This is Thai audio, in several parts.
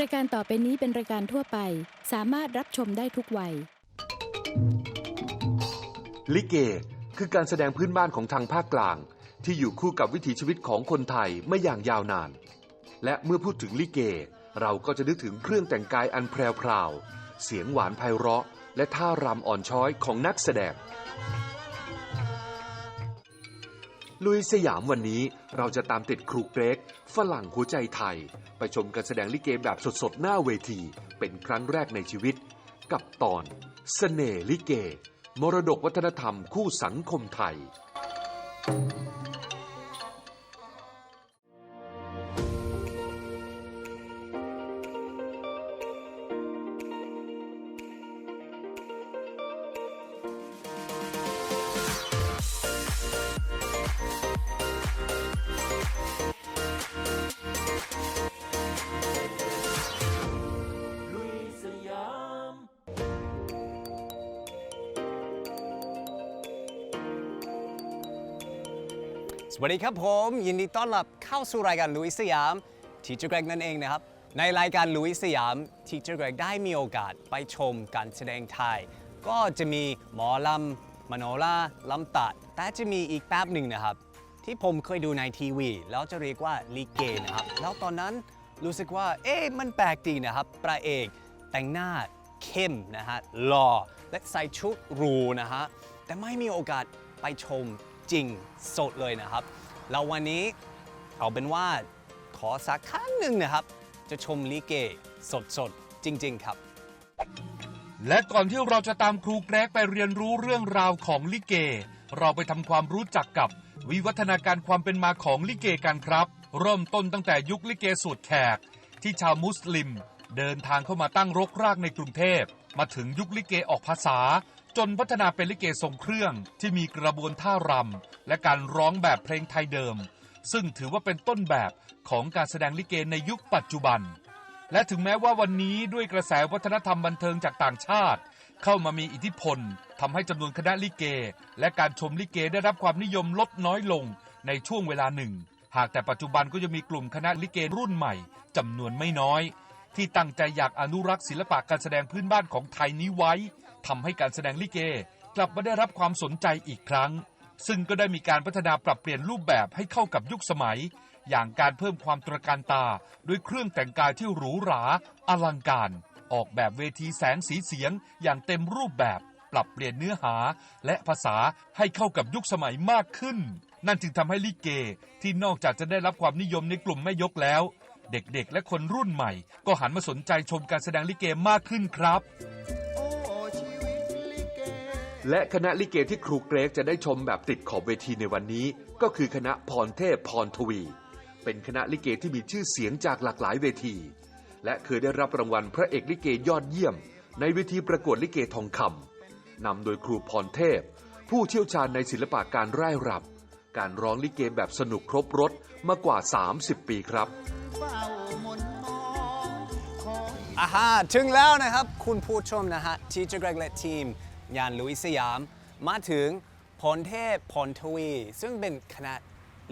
รายการต่อไปนี้เป็นรายการทั่วไป สามารถรับชมได้ทุกวัย ลิเก คือการแสดงพื้นบ้านของทางภาคกลาง ที่อยู่คู่กับวิถีชีวิตของคนไทยไม่อย่างยาวนาน และเมื่อพูดถึงลิเก เราก็จะนึกถึงเครื่องแต่งกายอันแพรวพราวเสียงหวานไพเราะ และท่ารำอ่อนช้อยของนักแสดง ลุยสยามวันนี้เราจะตามติดครูเกรกฝรั่งหัวใจไทย ไปชมการแสดงลิเกแบบสดๆ หน้าเวที เป็นครั้งแรกในชีวิต กับตอนเสน่ห์ลิเก มรดกวัฒนธรรมคู่สังคมไทย วัสดีครับผม ยินดีต้อนรับเข้าสู่รายการลุยสยามทีเจอร์เกรกนั่นเองนะครับ ในรายการลุยสยามทีเจอร์เกรกได้มีโอกาสไปชมการแสดงไทย ก็จะมีหมอลำมโนราลำตัด แต่จะมีอีกแป๊บหนึ่งนะครับ ที่ผมเคยดูในทีวี แล้วจะเรียกว่าลิเกนะครับ แล้วตอนนั้นรู้สึกว่า เอ๊ะมันแปลกดีนะครับพระเอกแต่งหน้าเข้มนะฮะหล่อและใส่ชุดหรูนะฮะแต่ไม่มีโอกาสไปชม จริงสดเลยนะครับ แล้ววันนี้เอาเป็นว่าขอสักครั้งหนึ่งนะครับ จะชมลิเกสดๆจริง ๆ ครับ และก่อนที่เราจะตามครูแกรกไปเรียนรู้เรื่องราวของลิเก เราไปทำความรู้จักกับวิวัฒนาการความเป็นมาของลิเกกันครับ เริ่มต้นตั้งแต่ยุคลิเกสวดแขก ที่ชาวมุสลิม เดินทางเข้ามาตั้งรกรากในกรุงเทพ มาถึงยุคลิเกออกภาษา จนพัฒนาเป็นลิเกทรงเครื่องที่มีกระบวนท่ารำและการร้องแบบเพลงไทยเดิม ซึ่งถือว่าเป็นต้นแบบของการแสดงลิเกในยุคปัจจุบัน และถึงแม้ว่าวันนี้ด้วยกระแสวัฒนธรรมบันเทิงจากต่างชาติ เข้ามามีอิทธิพลทำให้จำนวนคณะลิเก และการชมลิเกได้รับความนิยมลดน้อยลงในช่วงเวลาหนึ่ง หากแต่ปัจจุบันก็ยังมีกลุ่มคณะลิเกรุ่นใหม่จำนวนไม่น้อย ที่ตั้งใจอยากอนุรักษ์ศิลปะการแสดงพื้นบ้านของไทยนี้ไว้ ทำให้การแสดงลิเก กลับมาได้รับความสนใจอีกครั้ง ซึ่งก็ได้มีการพัฒนาปรับเปลี่ยนรูปแบบให้เข้ากับยุคสมัย อย่างการเพิ่มความตระการตาด้วยเครื่องแต่งกายที่หรูหราอลังการ ออกแบบเวทีแสงสีเสียง อย่างเต็มรูปแบบ ปรับเปลี่ยนเนื้อหา และภาษาให้เข้ากับยุคสมัยมากขึ้น นั่นจึงทำให้ลิเก ที่นอกจากจะได้รับความนิยมในกลุ่มแม่ยกแล้ว เด็กๆ และคนรุ่นใหม่ ก็หันมาสนใจชมการแสดงลิเกมากขึ้นครับ และคณะลิเกที่ครูเกรกจะได้ชมแบบติดขอบเวทีในวันนี้ ก็คือคณะพรเทพพรทวี เป็นคณะลิเกที่มีชื่อเสียงจากหลากหลายเวที และเคยได้รับรางวัลพระเอกลิเกยอดเยี่ยม ในเวทีประกวดลิเกทองคำนำโดยครูพรเทพ ผู้เชี่ยวชาญในศิลปะการร่ายรำการร้องลิเกแบบสนุกครบรถมากว่า 30 ปีครับอาฮาถึงแล้วนะครับ คุณผู้ชมนะฮะทีเจอร์เกรกและทีม งานลุยสยาม มาถึงพรเทพพรทวี ซึ่งเป็นคณะ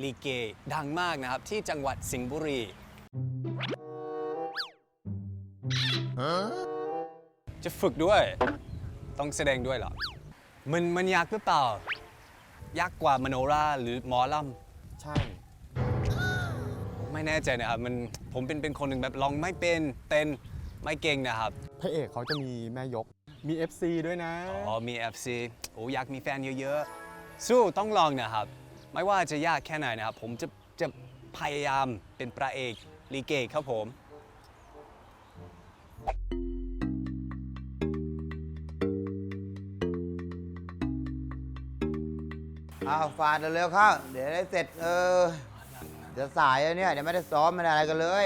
ลีเกดังมากนะครับ ที่จังหวัดสิงห์บุรี จะฝึกด้วย ต้องแสดงด้วยเหรอ มันมันยากหรือเปล่า ยากกว่ามโนราหรือหมอลำใช่ไม่แน่ใจนะครับมันผมเป็นเป็นคนหนึ่งแบบลองไม่เป็นเต้นไม่เก่งนะครับ พระเอกเขาจะมีแม่ยก มี FC ด้วยนะ อ๋อมี FC โอ้อยากมีแฟนเยอะๆ สู้ต้องลองนะครับ ไม่ว่าจะยากแค่ไหนนะครับ ผมจะจะพยายามเป็นพระเอกลีเกครับผม อ้าวฟาดเร็วๆเข้า เดี๋ยวได้เสร็จเออจะสายแล้วเนี่ย เดี๋ยวไม่ได้ซ้อมไม่ได้อะไรกันเลย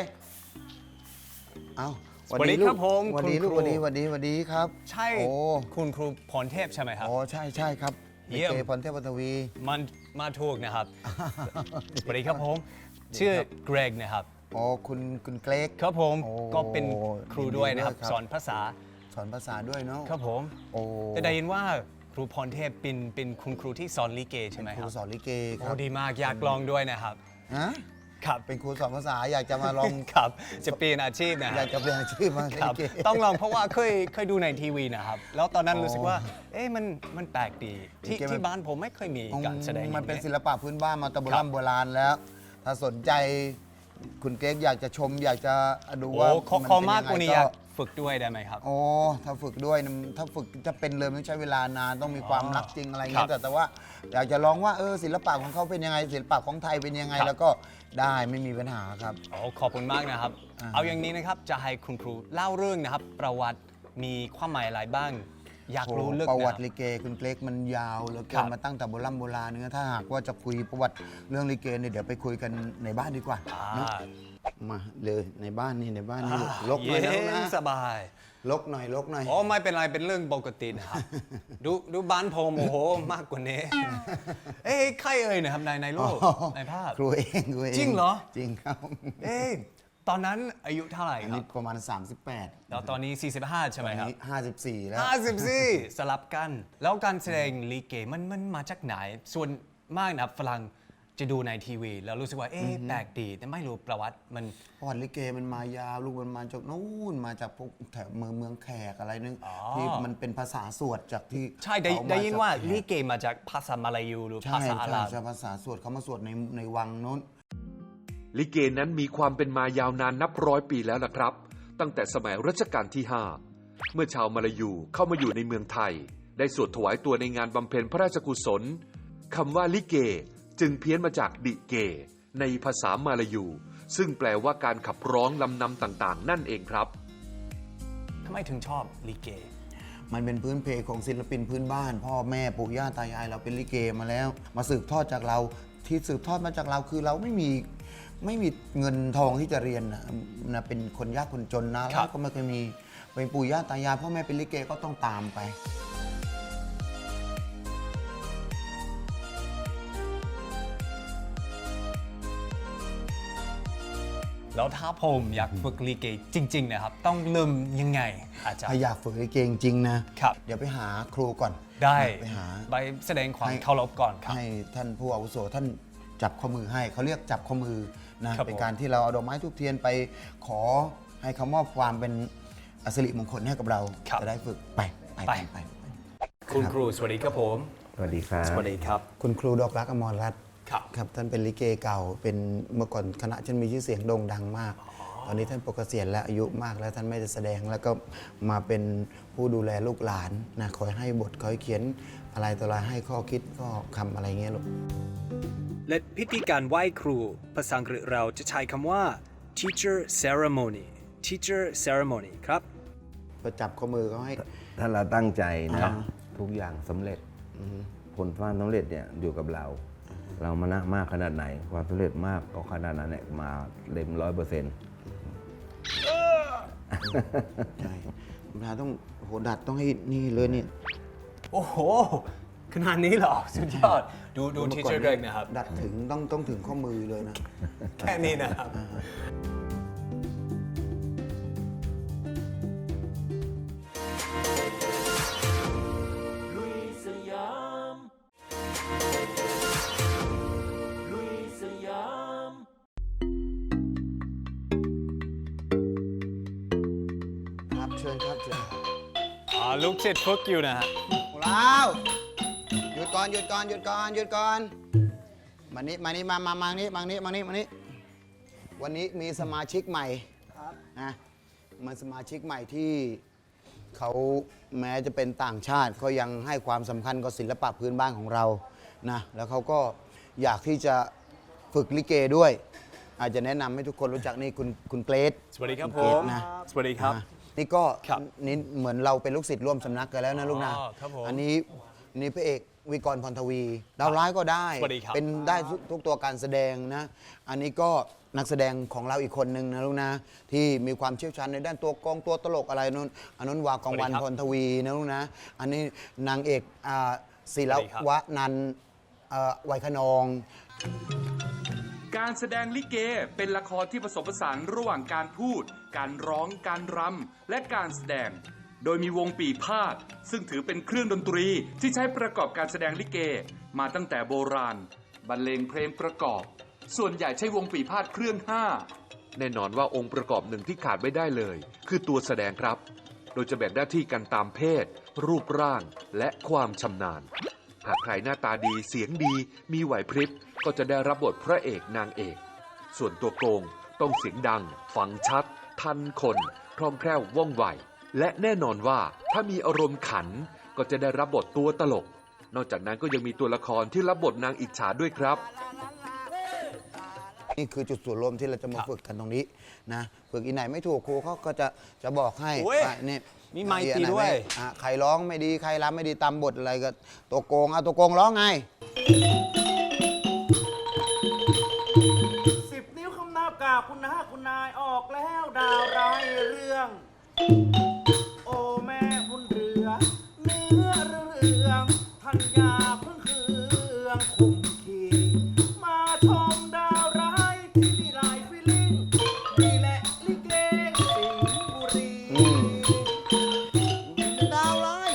เอ้า สวัสดีครับผมสวัสดีคุณลูกครูสวัสดีสวัสดีสวัสดีครับใช่โอ้คุณครูพรเทพใช่ไหมครับ โอ้ใช่ใช่ครับเยี่ยมลิเกพรเทพปฐวี มันมาถูกนะครับ สวัสดีครับผม ชื่อเกรกนะครับโอ้คุณคุณเกรก ครับผมโอ้ก็เป็นครูด้วยนะครับยินดีด้วยครับ สอนภาษาสอนภาษาด้วยเนาะครับผม โอ้แต่ได้ยินว่าครูพรเทพเป็นเป็นคุณครูที่สอนลิเกใช่ไหมคครูรับสอนลิเกคโอ้รับดีมากอยากลองด้วยนะครับ ฮะ ครับ เป็นครูสอนภาษาอยากจะมาลอง ครับจะเปลี่ยนอาชีพนะอยากจะเปลี่ยนอาชีพมาครับลิเกต้องลองเพราะว่าเคยเคยดูในทีวีนะครับ แล้วตอนนั้นอ๋อรู้สึกว่า เอ๊ะมันมันแปลกดีที่ลิเกมัน ที่บ้านผมไม่เคยมีการแสดงมันเป็นอย่างศิลปะพื้นบ้านมาแตะโบครัราบณโบราณแล้ว ถ้าสนใจคุณเก๊กอยากจะชมอยากจะดูโอ้ว่าขอมันขอเป็นมากยังไงกว่านี้อยาก ฝึกด้วยได้ไหมครับ โอ้ถ้าฝึกด้วยนะถ้าฝึกจะเป็นเลยต้องใช้เวลานานต้องมีความอ๋อรักจริงอะไรครัเงี้บยแต่แต่ว่าอยากจะลองว่าเออศิลปะของเขาเป็นยังไง ศิลปะของไทยเป็นยังไง ครับ แล้วก็ได้ไม่มีปัญหาครับ โอ้ขอบคุณมากนะครับ อ่า เอาอย่างนี้นะครับจะให้คุณครูเล่าเรื่องนะครับ ประวัติมีความหมายอะไรบ้าง อยากรู้ลึกประนะควัรับติลิเกคุณเกรกมันยาวเหลือคเกิรันบมาตั้งแต่โบราณโบราณเนื้อถ้าหากว่าจะคุยประวัติเรื่องลิเกเนี่ยเดี๋ยวไปคุยกันในบ้านดีกว่าอ่าเนอะ มาเลยในบ้านนี่ในบ้านนี่ลกหน่อยนะเย็ลูกนนะสบาย ลกหน่อยลกหน่อย อ๋อไม่เป็นไรเป็นเรื่องปกตินะครับ ดูดูบ้านผมโอ้โหมากกว่านี้ เอ้ยใครเอ่ยนะครับในในรูปในภาพ ครูเองครูเองจริงเหรอ จริงครับเอ้ยตอนนั้นอายุเท่าไหร่อันครันี้บประมาณ 38แล้วตอนนี้ 45 ใช่ไหมครับอันนี้54 แล้ว 54 สลับกัน แล้วการแสดงลิเกมันมันมาจากไหน ส่วนมากนะครับฝรั่ง จะดูในทีวี แล้วรู้สึกว่าเอ๊ะแปลกดีแต่ไม่รู้ประวัติมันประวัติลิเกมันมายาวลูกมันมาจากนู่นมาจากพวกแถวเมืองเมืองแขกอะไรนึงอ๋อที่มันเป็นภาษาสวดจากที่ใช่ได้เขมได้ยินว่าจกแขกลิเกมาจากภาษามาลายูหรือใช่ภาษาอาหใช่รับใช่ภาษาสวดเขามาสวดในในวังนู้นลิเกนั้นมีความเป็นมายาวนานนับร้อยปีแล้วล่ะครับ ตั้งแต่สมัยรัชกาลที่ 5 เมื่อชาวมาลายูเข้ามาอยู่ในเมืองไทย ได้สวดถวายตัวในงานบำเพ็ญพระราชกุศลคำว่าลิเก จึงเพี้ยนมาจากดิเก ในภาษามาลายู ซึ่งแปลว่าการขับร้องลำนำต่างๆ นั่นเองครับทำไมถึงชอบลิเก มันเป็นพื้นเพของศิลปินพื้นบ้าน พ่อแม่ปู่ย่าตายายเราเป็นลิเกมาแล้ว มาสืบทอดจากเราที่สืบทอดมาจากเราคือเราไม่มีไม่มีเงินทองที่จะเรียนนะนะเป็นคนยากคนจนนะครัแล้บวก็ไม่เคยมีเป็นปู่ย่าตายายพ่อแม่เป็นลิเกก็ต้องตามไป แล้วถ้าผมอยากฝึกลิเกจริง ๆ นะครับ ต้องเริ่มยังไงอาจารถ้าย์ อยากฝึกลิเกจริงๆนะครับ เดี๋ยวไปหาครูก่อนได้ไปหา ไปแสดงความให้ เคารพก่อนครับ ให้ท่านผู้อาวุโสท่านจับข้อมือให้เขาเรียกจับข้อมือนะครับ เป็นผมการที่เราเอาดอกไม้ทุกเทียนไปขอให้เขามอบความเป็นอสิริมงคลให้กับเราครับจะได้ฝึกไปไปไป ไปไปคุณครูสวัสดีครับผม สวัสดีครับ สวัสดีครับ คุณครูดอกรักอมรรัตน์ ครับครับท่านเป็นลิเกเก่า เป็นเมื่อก่อนคณะฉันมีชื่อเสียงโด่งดังมาก ตอนนี้ท่านปกเกษียณและอายุมากแล้วท่านไม่ได้แสดงแล้วก็มาเป็นผู้ดูแลลูกหลานนะคอยให้บทคอยเขียนอะไรต่ออะไรให้ข้อคิดก็คำอะไรเงี้ยลูกและพิธีการไหว้ครู ภาษาอังกฤษเราจะใช้คำว่า teacher ceremony teacher ceremony ครับก็จับข้อมือเขาให้ ถ้าเราตั้งใจครันะบทุกอย่างสำเร็จผลความสำเร็จเนี่ยอยู่กับเรา เรามานะมากขนาดไหน ความสำเร็จมากก็ขนาดนั้นเนี่ยมาเต็มร้อยเปอร์เซ็นต์ใช่เวลาต้องโหดัดต้องให้นี่เลยนี่โอ้โห ขนาดนี้เหรอ สุดยอด ดูดูมื่อ teacher ก่ Greg นะครับ ดัดถึงต้องต้องถึงข้อมือเลยนะ แค่นี้นะครับครับ อ่าลูกศิษย์ฝึกอยู่นะฮะเราหยุดก่อนหยุดก่อนหยุดก่อนหยุดก่อนมานี่มานี่มามามานี่มานี่มานี่มานี่วันนี้มีสมาชิกใหม่นะมันสมาชิกใหม่ที่เขาแม้จะเป็นต่างชาติเขายังให้ความสำคัญกับศิลปะพื้นบ้านของเรานะแล้วเขาก็อยากที่จะฝึกลิเกด้วย อาจจะแนะนำให้ทุกคนรู้จักนี่คุณคุณเกรซสวัสดีครับณผเกรซมนะ สวัสดีครับ อะ นี่ก็ครับนี่เหมือนเราเป็นลูกศิษย์ร่วมสำนักกันแล้วนะลูกนะอ๋อครับผมอันนี้นี่พระเอกวิกรพรทวีดาวร้ายก็ได้ สวัสดีครับเป็นได้ทุกทุกตัวการแสดงนะ อันนี้ก็นักแสดงของเราอีกคนนึงนะลูกนะ ที่มีความเชี่ยวชาญในด้านตัวกลองตัวตลกอะไรนู้นอันนู้นวากองวันพรทวีนะลูกนะ อันนี้นางเอกอ่าศิลวะนันท์เอ่อไวยขนอง การแสดงลิเกเป็นละครที่ผสมผสานระหว่างการพูด การร้อง การรำ และการแสดง โดยมีวงปีพาด ซึ่งถือเป็นเครื่องดนตรีที่ใช้ประกอบการแสดงลิเก มาตั้งแต่โบราณ บรรเลงเพลงประกอบ ส่วนใหญ่ใช้วงปีพาดเครื่องห้าแน่นอนว่าองค์ประกอบหนึ่งที่ขาดไม่ได้เลย คือตัวแสดงครับ โดยจะแบ่งหน้าที่กันตามเพศ รูปร่าง และความชำนาญ หากใครหน้าตาดีเสียงดี มีไหวพริบ ก็จะได้รับบทพระเอกนางเอก ส่วนตัวโกงต้องเสียงดัง ฟังชัด ทันคนคล่องแคล่วว่องไว และแน่นอนว่าถ้ามีอารมณ์ขันก็จะได้รับบทตัวตลก นอกจากนั้นก็ยังมีตัวละครที่รับบทนางอิจฉาด้วยครับ นี่คือจุดส่วนรวมที่เราจะมาครับฝึกกันตรงนี้นะฝึกอีไหนไม่ถูกครูเขาก็จะจะบอกให้โอ้ยว่านี่มีไมค์อันตีไหนด้วยไม่อะใครร้องไม่ดีใครรำไม่ดีตามบทอะไรก็ตัวโกงเอาตัวโกงร้องไงำนับกราคุณนาคุณนายออกแล้วดาวร้ายเรื่อง โอแม่บุญเรือ เนื้อเรื่องทัญญาเพิ่งเครื่องคุมขีมาชมดาวร้ายที่มีหลายฟิลิ่งนี่แหละลิเกสิงห์บุรี อืม ดาวร้าย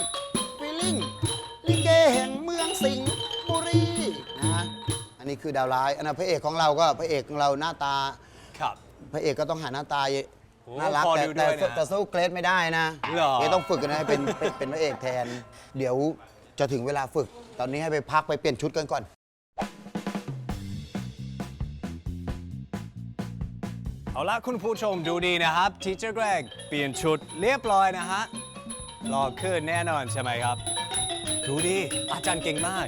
ฟีลิ่งลิเกแห่งเมืองสิงห์บุรีนะอันนี้คือดาวร้ายอันนั้นพระเอกของเราก็พระเอกของเราหน้าตา พระเอกก็ต้องหาหน้าตาโอ้น่ารักพอแต่ดูด้แต่วยนะแต่สู้เกรดไม่ได้นะเหรอ เกรดต้องฝึกกันนะให้เป็นเป็นเป็นพระเอกแทน เดี๋ยวจะถึงเวลาฝึก ตอนนี้ให้ไปพักไปเปลี่ยนชุดกันก่อน เอาละคุณผู้ชมดูดีนะครับทีเจอร์แกรกเปลี่ยนชุดเรียบร้อยนะฮะหล่อขึ้นแน่นอนใช่ไหมครับ ดูดีอาจารย์เก่งมาก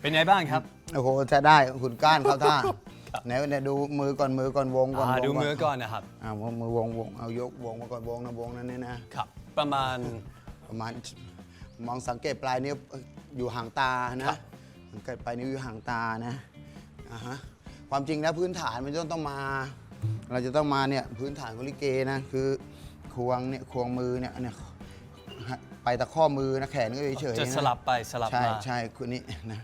เป็นไงบ้างครับ โอ้โหจะได้หุ่นก้านเขาท่าไหนไหนดูมือก่อนมือก่อนวงก่อนอ่าวงดูมือก่อนนะครับ อ่ามือวงวงเอายกวงมาก่อนวงนะวงนั้นเนี่ยนะครับ ประมาณ ประมาณมองสังเกตปลายนิ้วเอ่ออยู่ห่างตาครันะบ สังเกตปลายนิ้วอยู่ห่างตานะอ่าฮะความจริงแล้วพื้นฐานมันจะต้องมา เราจะต้องมาเนี่ยพื้นฐานของลิเกนะคือควงเนี่ยควงมือเนี่ยเนี่ย ไปตะข้อมือนะแขนก็เฉยๆจะนสลับไปสลับใช่มา ใช่คุณนี่นะ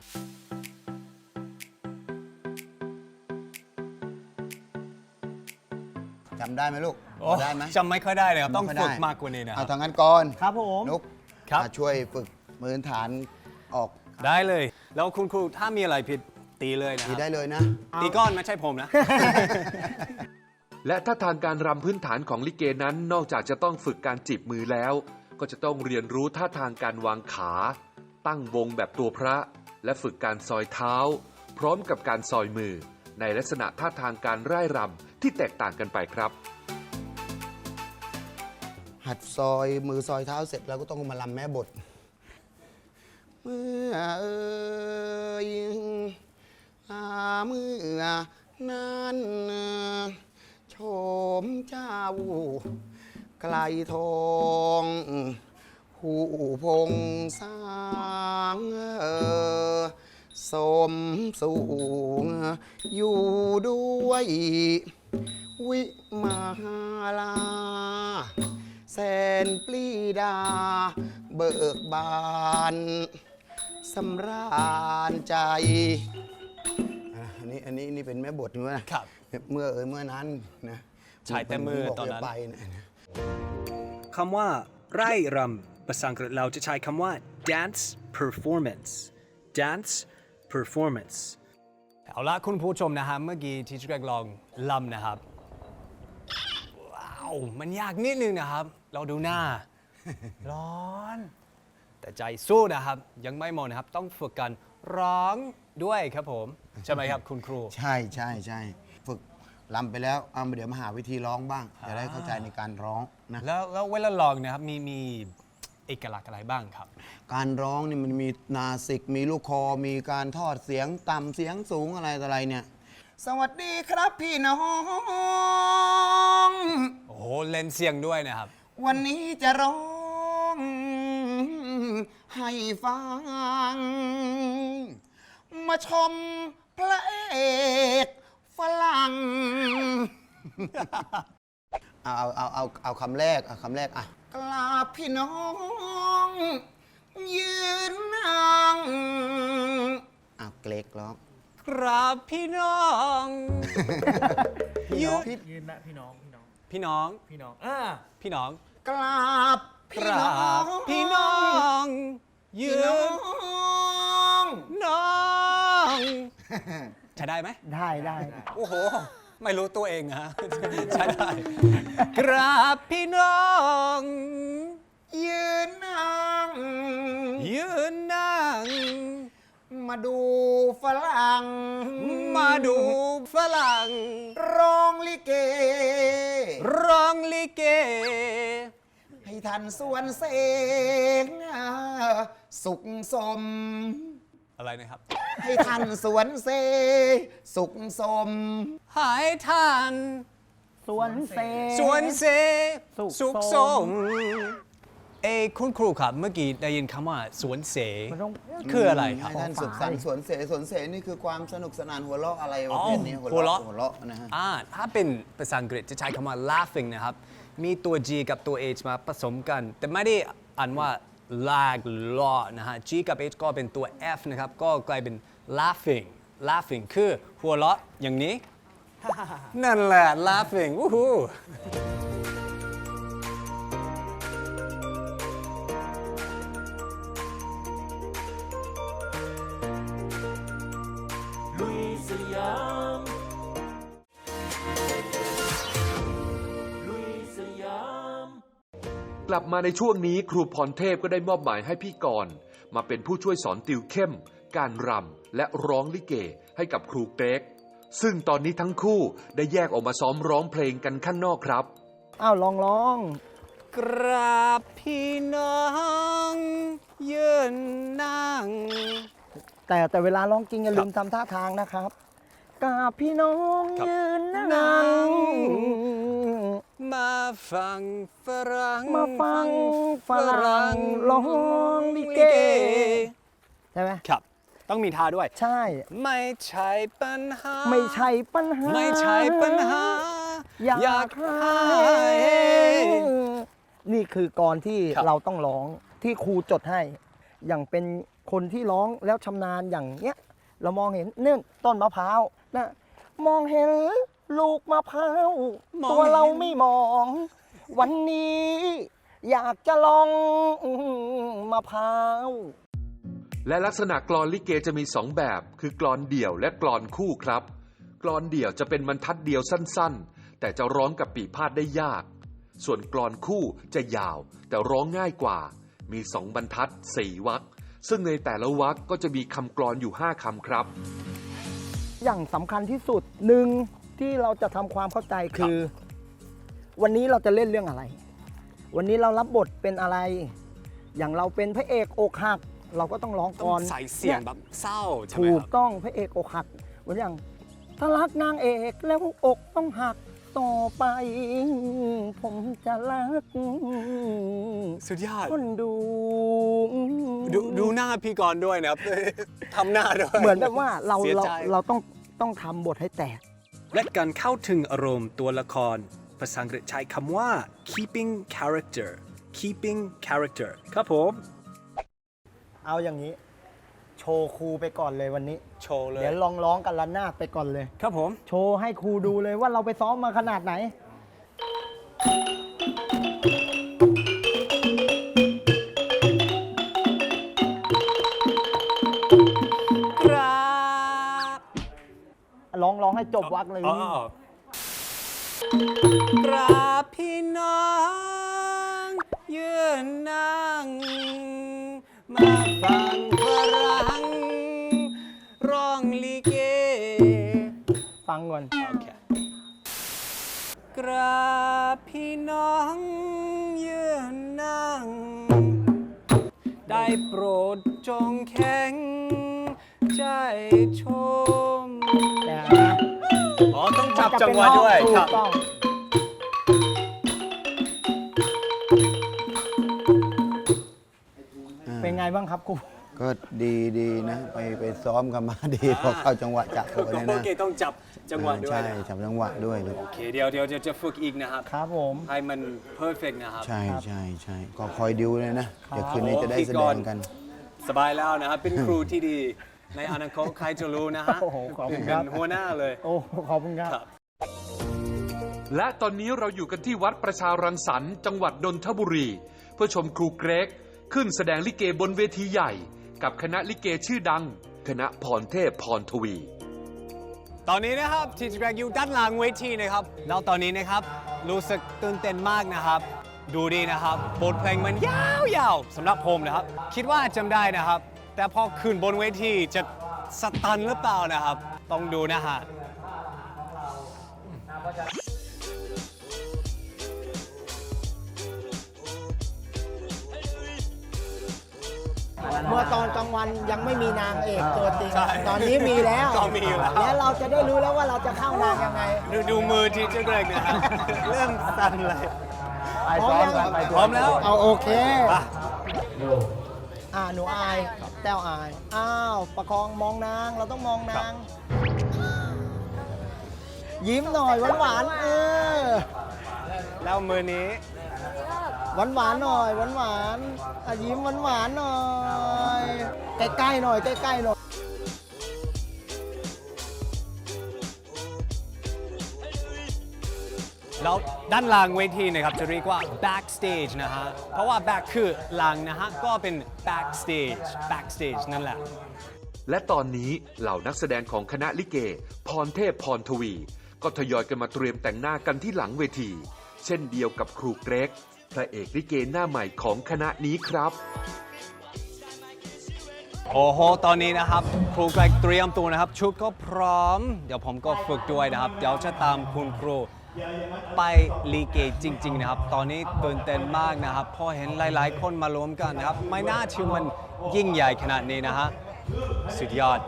จำได้ไหมลูกโอ้ได้ไหมจำไม่ค่อยได้เลยครับ ต้องไม่ค่อยฝึกได้มากกว่านี้นะคเอารับ ทางนั้นก่อนครับผม นุกครับ มาช่วยฝึกพื้นฐานออกได้เลย แล้วคุณครูถ้ามีอะไรผิดตีเลยนะคดีรับได้เลยนะ ตีก้อนไม่ใช่ผมนะ และถ้าทางการรำพื้นฐานของลิเกนั้นนอกจากจะต้องฝึกการจีบมือแล้ว ก็จะต้องเรียนรู้ท่าทางการวางขา ตั้งวงแบบตัวพระ และฝึกการซอยเท้า พร้อมกับการซอยมือ ในลักษณะท่าทางการร่ายรำที่แตกต่างกันไปครับ หัดซอยมือซอยเท้าเสร็จแล้วก็ต้องมาลำแม่บทเมื่อเอ่ยอาเมื่อนั้นโฉมเจ้า ไกลทองผู้พงสร้างเอ่อสมสูง อยู่ด้วย วิมาลา แสนปลีดา เบิกบานสำราญใจอะอันนี้อันนี้นี่เป็นแม่บทด้วยนะครับ เมื่อเอ่ยเมื่อนั้นนะใช้แต่มือบอกตอนนั้นย่าไปะ คำว่าไร่รำภาษาอังกฤษเราจะใช้คำว่า dance performance dance performance เอาละคุณผู้ชมนะฮะเมื่อกี้ที่แกรกลองลำนะครับว้าวมันยากนิดนึงนะครับ เราดูหน้า ร้อน แต่ใจสู้นะครับ ยังไม่หมดนะครับ ต้องฝึกกันร้องด้วยครับผม ใช่ไหมครับคุณครู ใช่ใช่ใช่ฝึก ลำไปแล้วเอาเดี๋ยวมาหาวิธีร้องบ้างจะได้เข้าใจในการร้องนะแล้วแล้วเวลาลองนะครับมีมีเอกลักษณ์อะไรบ้างครับ การร้องนี่มันมีนาสิกมีลูกคอ มีการทอดเสียงต่ำเสียงสูงอะไรต่ออะไรเนี่ย สวัสดีครับพี่น้องโอ้โหเล่นเสียงด้วยนะครับ วันนี้จะร้องให้ฟัง มาชมพระเอก ฝรั่ง เอาเอาเอาเอาเอาคำแรกเอาคำแรกอะกราบพี่น้อง ยืนนั่ง อะเกรกร้องครับพี่น้องยืนยืนนะพี่น้องพี่น้องพี่น้อง พี่น้องอ่าพี่น้องกราบกพี่ราน้องบพี่น้อง ยืพี่น้อนงน้อง จะได้ไหม ได้ได้โอ้โห ไม่รู้ตัวเองนะ ใช่ได้ กราบพี่น้อง ยืนนั่ง ยืนนั่ง มาดูฝรั่งมาดูฝรั่ง ร้องลิเก ร้องลิเก ให้ทันส่วนเสงสุขสม อะไรนะครับ ให้ทันสวนเสสุขสม หายทานสวนเซ สวนเสสุขสุขสสมมเอยคุณครูครับ เมื่อกี้ได้ยินคำว่าสวนเสมันต้อง คืออะไรครับ ให้ท่านสุขสันต์สวนเสสวนเสนี่คือความสนุกสนานหัวเราะอะไรประเภทนี้อ๋อหัวเราะหัหัววเราะ เราะนะฮะ อ่าถ้าเป็นภาษาอังกฤษจะใช้คำว่า laughing นะครับ มีตัว G กับตัว H มาผสมกัน แต่ไม่ได้อ่านว่า lag ลอนะฮะ G กับ H ก็เป็นตัว F นะครับ ก็กลายเป็น laughing laughing คือหัวเราะอย่างนี้ นั่นแหละ laughing วู้ฮู้ กลับมาในช่วงนี้ครูพรเทพก็ได้มอบหมายให้พี่กรณ์มาเป็นผู้ช่วยสอนติวเข้ม การรำและร้องลิเกให้กับครูเกรกซึ่งตอนนี้ทั้งคู่ได้แยกออกมาซ้อมร้องเพลงกันข้างนอกครับ อ้าวลองร้องกราบพี่น้องยืนนั่ง แต่แต่เวลาร้องจริงอย่าลืมทำท่าทางนะครับกราบพี่น้องครับยืนนั่นั่งง มาฟังฝรั่งมาฟังฝรั่งร้องลิเกใช่ไหมครับ ต้องมีท่าด้วย ใช่ ไม่ใช่ปัญหา ไม่ใช่ปัญหา ไม่ใช่ปัญหา อยากให้นี่คือกรที่ครับเราต้องร้องที่ครูจดให้ อย่างเป็นคนที่ร้องแล้วชำนาญอย่างเนี้ย เรามองเห็นเนื่องต้นมะพร้าวนะมองเห็น ลูกมะพร้าวตัวเราไม่มอง วันนี้ อยากจะลองมะพร้าว และลักษณะกลอนลิเกจะมีสองแบบ คือกลอนเดี่ยวและกลอนคู่ครับ กลอนเดี่ยวจะเป็นบรรทัดเดียวสั้นๆ แต่จะร้องกับปีพาดได้ยาก ส่วนกลอนคู่จะยาว แต่ร้องง่ายกว่า มีสองบรรทัดสี่วรรคซึ่งในแต่ละวรรคก็จะมีคำกลอนอยู่ห้าคำครับ อย่างสำคัญที่สุดหนึ่ง ที่เราจะทำความเข้าใจคือ วันนี้เราจะเล่นเรื่องอะไร วันนี้เรารับบทเป็นอะไร อย่างเราเป็นพระเอกอกหัก เราก็ต้องร้องต้ก่อองนใส่เสียงนี่แบบเศร้าใช่ไหมถูคกรับต้องพระเอกอกหักเหมือนอย่างถ้ารักนางเอกแล้วอกต้องหักต่อไป ผมจะรักสุดยอดคนดู ดูดูหน้าพี่กรณ์ด้วยนะครับทำหน้าด้วยเหมือนแบบว่าเราสียเราใจเราต้องต้องทำบทให้แตก และการเข้าถึงอารมณ์ตัวละคร ภาษาอังกฤษใช้คำว่า keeping character keeping character ครับผม เอาอย่างนี้ โชว์ครูไปก่อนเลยวันนี้ โชว์เลย เดี๋ยวลองร้องกันละนาดไปก่อนเลย ครับผม โชว์ให้ครูดูเลยว่าเราไปซ้อมมาขนาดไหน ร้องร้องให้จบวักเลย อ๋อกราบพี่น้องยืนนั่ง มาฟังฝรั่งร้องลิเก ฟังก่อน โอเค กราบพี่น้องยืนนั่ง ได้โปรดจงแข็ง ใจชมแต่นะอ๋อต้องจับมันจัจะงเป็นหวะด้วยถูครักบ ต้อง เป็นไงบ้างครับครูก็ดีดีนะ ไปไปซ้อมกันมาดีพอเข้าจังหวะจับตัวเนี่ยโอนะเคต้องจับจังหวะด้วยใช่นะจับจังหวะด้วยลูกโอเคเดี๋ยวเดี๋ยวเดี๋ยวจะฝึกอีกนะครับ ครับผม ให้มันเพอร์เฟกนะครับ ใช่ใช่ใช่ก็คอยดิวเลยนะเดี๋ยวคืนนี้จะได้พี่แสกดรงกัน สบายแล้วนะครับ เป็นครูที่ดี ในอนาคตใครจะรู้นะฮะโอ้โหขอบคุณคเป็รับนหัวหน้าเลย โอ้ขอบคุณครับ ครับ และตอนนี้เราอยู่กันที่วัดประชารังสรรค์จังหวัดนนทบุรี เพื่อชมครูเกรก ขึ้นแสดงลิเกบนเวทีใหญ่ กับคณะลิเกชื่อดัง คณะพรเทพพรทวี ตอนนี้นะครับทีจแกรกอยู่ด้านหลังเวทีนะครับ แล้วตอนนี้นะครับรู้สึกตื่นเต้นมากนะครับ ดูดีนะครับบทเพลงมันยาวๆสำหรับผมนะครับ คิดว่าจำได้นะครับ แต่พอขึ้นบนเวทีจะสตันหรือเปล่านะครับ ต้องดูนะฮะเมื่อตอนกลางวันยังไม่มีนางเอกตัวจริง ใช่ตอนนี้มีแล้วตอนมีอยู่แล้ว แล้วเราจะได้รู้แล้วว่าเราจะเข้านางยังไง ดูดูมือทีเจแกรกนะครับเริ่มสั่นเลย ไปพร้อมกันพร้อมแล้ว เอาโอเคไปอ่าหนูอาย แต้วอาย อ้าว ประคองมองนาง เราต้องมองนาง ยิ้มหน่อยหวานหวานๆเออ แล้วมือนี้หวานหวานๆหน่อยหวานหวานๆอะยิ้มหวานหวานๆหน่อย ใกล้ๆหน่อยใกล้ๆหน่อย แล้วด้านหลังเวทีนะครับจะเรียกว่า backstage นะฮะ เพราะว่า back คือหลังนะฮะ ก็เป็น backstage backstage นั่นแหละ และตอนนี้เหล่านักแสดงของคณะลิเก พรเทพพรทวี ก็ทยอยกันมาเตรียมแต่งหน้ากันที่หลังเวที เช่นเดียวกับครูเกรก พระเอกลิเกหน้าใหม่ของคณะนี้ครับ โอ้โห ตอนนี้นะครับ ครูแกรกเตรียมตัวนะครับ ชุดก็พร้อม เดี๋ยวผมก็ฝึกด้วยนะครับ เดี๋ยวจะตามคุณครู ไปลีเกจริง ๆ นะครับ ตอนนี้ตื่นเต้นมากนะครับพอเห็นหลายๆ คนมารวมกันนะครับ ไม่น่าเชื่อมันยิ่งใหญ่ขนาดนี้นะฮะ สุดยอด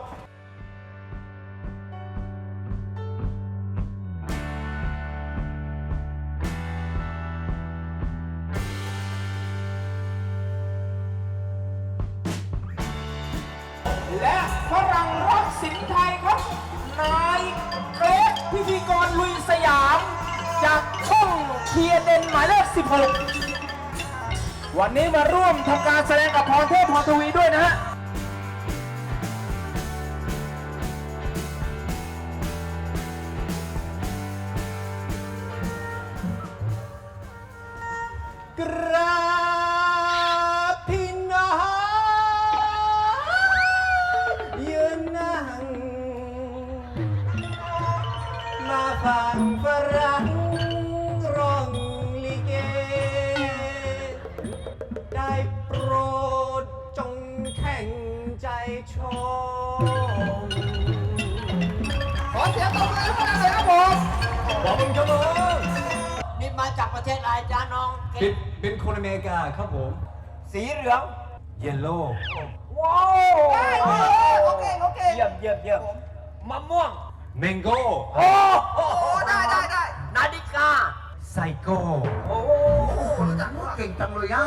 และฝรั่งรักสินไทยครับนายเกร พิธีกรลุยสยาม จากช่องเทียเดนหมายเลข 16 วันนี้มาร่วมทำการแสดงกับพรเทพพรทวีด้วยนะฮะ ขอบคุณครับผมนี่มาจากประเทศอะไรจ้าน้องเป็นเป็นคนอเมริกาครับผม สีเหลือง เยลโล่ว้าวโอเคโอเคเยี่ยมเยี่ยมเยี่ยมมะม่วงเมงโก้โอ้โหได้ได้ได้นาฬิกาไซโก้โอ้โหรู้จักเก่งจังเลยอะ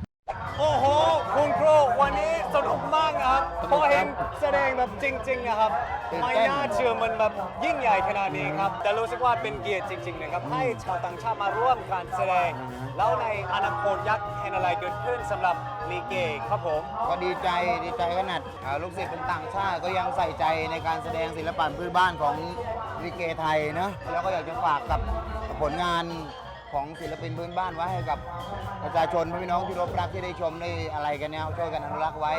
โห คุณครูวันนี้สนุกมากนะครับพอเห็นแสดงแบบจริงๆนะครับ ไม่น่าเชื่อมันแบบยิ่งใหญ่ขนาดนี้ครับ แต่รู้สึกว่าเป็นเกียรติจริงๆนะครับ ให้ชาวต่างชาติมาร่วมการแสดง แล้วในอนาคตยักษ์เห็นอะไรเกิดขึ้นสำหรับลีเกครับผม ก็ดีใจดีใจขนาดอ่าลูกศิษย์เป็นต่างชาติก็ยังใส่ใจในการแสดงศิลปะพื้นบ้านของลิเกไทยนะแล้วก็อยากจะฝากกับผลงาน ของศิลปินพื้นบ้านไว้ให้กับประชาชนพี่น้องที่รบรักที่ได้ชมได้อะไรกันเนี่ยช่วยกันอนุรักษ์ไว้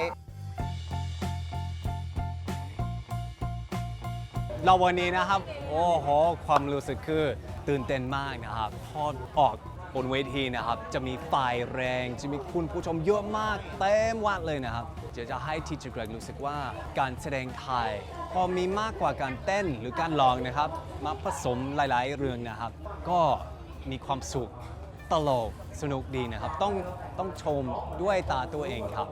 เราวันนี้นะครับ โอ้โห ความรู้สึกคือตื่นเต้นมากนะครับพอออกบนเวทีนะครับ จะมีไฟแรง จะมีคุณผู้ชมเยอะมาก เต็มวัดเลยนะครับจะจะให้ทีเจอร์เกรกรู้สึกว่าการแสดงไทย พอมีมากกว่าการเต้นหรือการร้องนะครับ มาผสมหลาย ๆ เรื่องนะครับ ก็ มีความสุขตลกสนุกดีนะครับ ต้องต้องชมด้วยตาตัวเองครับ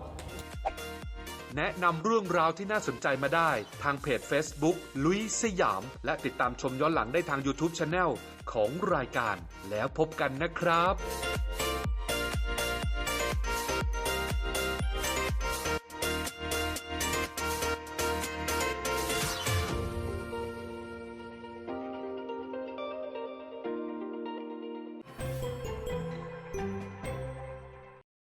แนะนำเรื่องราวที่น่าสนใจมาได้ ทางเพจ Facebook ลุยสยาม และติดตามชมย้อนหลังได้ทาง YouTube Channel ของรายการ แล้วพบกันนะครับ